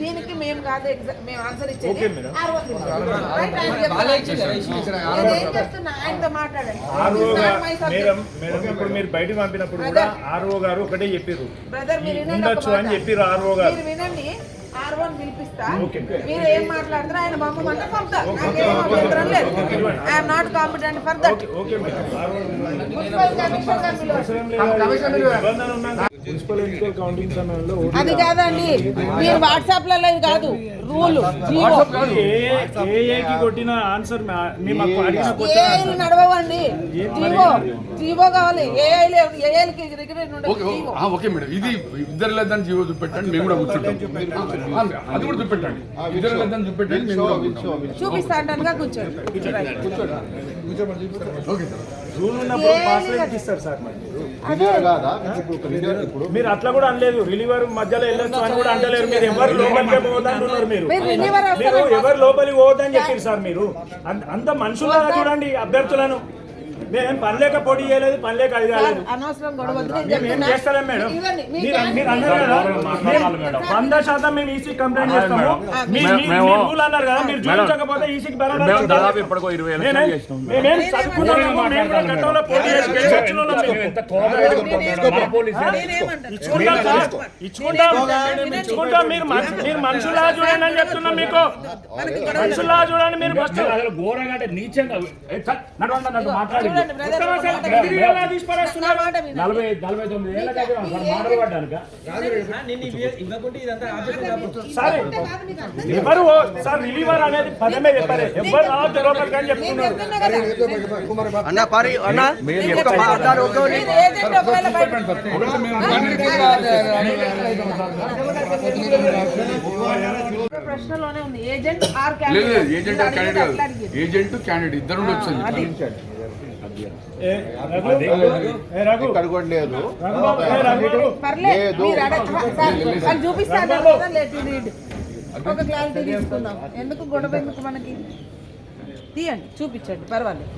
దీనికి మేము కాదు మేము ఆన్సర్ ఇచ్చేది ఏం చేస్తున్నా? ఆయనతో మాట్లాడండి. ఇప్పుడు మీరు బయటకు పంపినప్పుడు కూడా ఆర్ఓ గారు ఒకటే చెప్పారు బ్రదర్ మీరు వినండి. ఆర్ వన్ పిలిపిస్తా. మీరు ఏం మాట్లాడతారో ఆయన పంపమంటే పంపుతా. నాకేం అభ్యంతరం లేదు. I'm not competent for that అది కాదండి. మీరు వాట్సాప్లలో ఇది కాదు. Rule GO. ఏఏకి కొట్టిన ఆన్సర్ మేము అడిగిన ఏఐలు నడవండి జీవో జీవో కావాలి. ఏఐలకి రిగ్రెట్ ఉండదు ఓకే మేడం. ఇది ఇద్దరు లేదని జీవో చూపెట్టండి. మేము కూడా కూర్చుంటాం. అది కూడా చూపెట్టండి. చూపెట్టండి కూర్చోండి. మరి. అదే. ఇప్పుడు మీరు అట్లా కూడా అనలేదు. రిలీవర్ మధ్యలో వెళ్ళొచ్చు అని కూడా అంటలేరు మీరు ఎవరు లోపలికి పోవద్దంటున్నారు మీరు. మీరు ఎవరు లోపలికి పోవద్దని చెప్పారు సార్ మీరు. అంత- అంత మనుషులాగా చూడండి అభ్యర్థులను. మేమేం పని లేక పోటీ చేయలేదు పని లేక అది కాలేదు మేము. చేస్తలేం మేడం మీరు మీరు అన్నారు కదా మేము వంద శాతం మేము ఈసీ కంప్లైంట్ చేస్తాము మీ- మీ- మీ రూల్ అన్నారు కదా మీరు చూపించకపోతే ఈసీకి దాదాపు ఇప్పటికో ఇరవై ఎలక్షన్లు మేమేం- చేసినాం. మేమేం చదువుకున్నాము మేము కూడా గతంలో పోటీ చేసి గెలిచి వచ్చిన వాళ్ళం మేము. ఇచ్చుకుంటాం సార్ ఇచ్చుకుంటాం ఇచ్చుకుంటాం మీరు మీరు మనుషులా చూడండి అని చెప్తున్నాం మీకు మనుషులా చూడండి మీరు ఫస్ట్ అసలు ఘోరంగా అంటే నీచంగా నడవండి మాట్లాడి ఎవరు సార్ రిలీవర్ అనేది పదమే చెప్పారు ఎవరు రావద్దు లోపలికి అని చెప్తున్నారు. అన్న పారి అన్న ప్రశ్నలోనే ఉంది. ఏజెంట్ ఆర్ లేదు లేదు, క్యాండిడేట్? ఏజెంట్ ఆర్ క్యాండిడేట్ కాదు ఏజెంట్ క్యాండిడేట్. ఇద్దరు ఉండొచ్చు లేదు. ఒక క్లారిటీ తీసుకుందాం. ఎందుకు గొడవ ఎందుకు మనకి? తీయండి చూపించండి. పర్వాలేదు.